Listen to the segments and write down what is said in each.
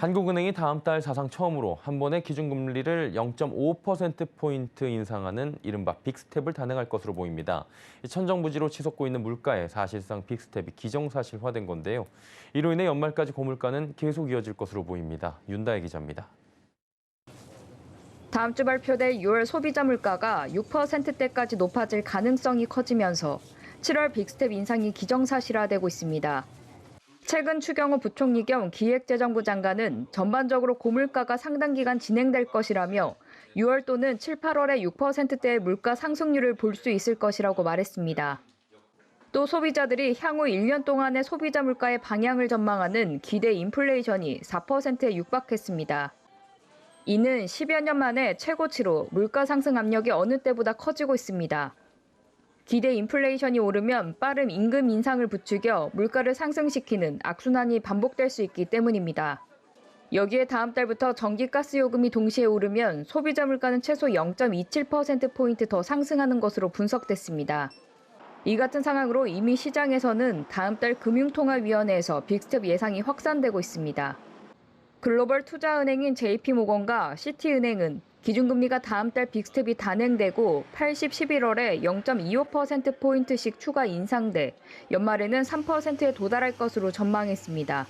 한국은행이 다음 달 사상 처음으로 한 번에 기준금리를 0.5%포인트 인상하는 이른바 빅스텝을 단행할 것으로 보입니다. 이 천정부지로 치솟고 있는 물가에 사실상 빅스텝이 기정사실화된 건데요. 이로 인해 연말까지 고물가는 계속 이어질 것으로 보입니다. 윤다혜 기자입니다. 다음 주 발표될 6월 소비자 물가가 6%대까지 높아질 가능성이 커지면서 7월 빅스텝 인상이 기정사실화되고 있습니다. 최근 추경호 부총리 겸 기획재정부 장관은 전반적으로 고물가가 상당 기간 진행될 것이라며 6월 또는 7, 8월에 6%대의 물가 상승률을 볼 수 있을 것이라고 말했습니다. 또 소비자들이 향후 1년 동안의 소비자 물가의 방향을 전망하는 기대 인플레이션이 4%에 육박했습니다. 이는 10여 년 만에 최고치로 물가 상승 압력이 어느 때보다 커지고 있습니다. 기대 인플레이션이 오르면 빠른 임금 인상을 부추겨 물가를 상승시키는 악순환이 반복될 수 있기 때문입니다. 여기에 다음 달부터 전기가스 요금이 동시에 오르면 소비자 물가는 최소 0.27%포인트 더 상승하는 것으로 분석됐습니다. 이 같은 상황으로 이미 시장에서는 다음 달 금융통화위원회에서 빅스텝 예상이 확산되고 있습니다. 글로벌 투자은행인 JP모건과 시티은행은 기준금리가 다음 달 빅스텝이 단행되고 80, 11월에 0.25%포인트씩 추가 인상돼 연말에는 3%에 도달할 것으로 전망했습니다.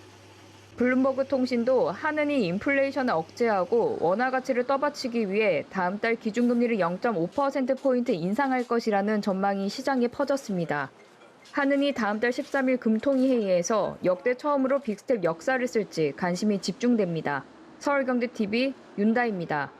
블룸버그 통신도 한은이 인플레이션을 억제하고 원화 가치를 떠받치기 위해 다음 달 기준금리를 0.5%포인트 인상할 것이라는 전망이 시장에 퍼졌습니다. 한은이 다음 달 13일 금통위 회의에서 역대 처음으로 빅스텝 역사를 쓸지 관심이 집중됩니다. 서울경제TV 윤다입니다.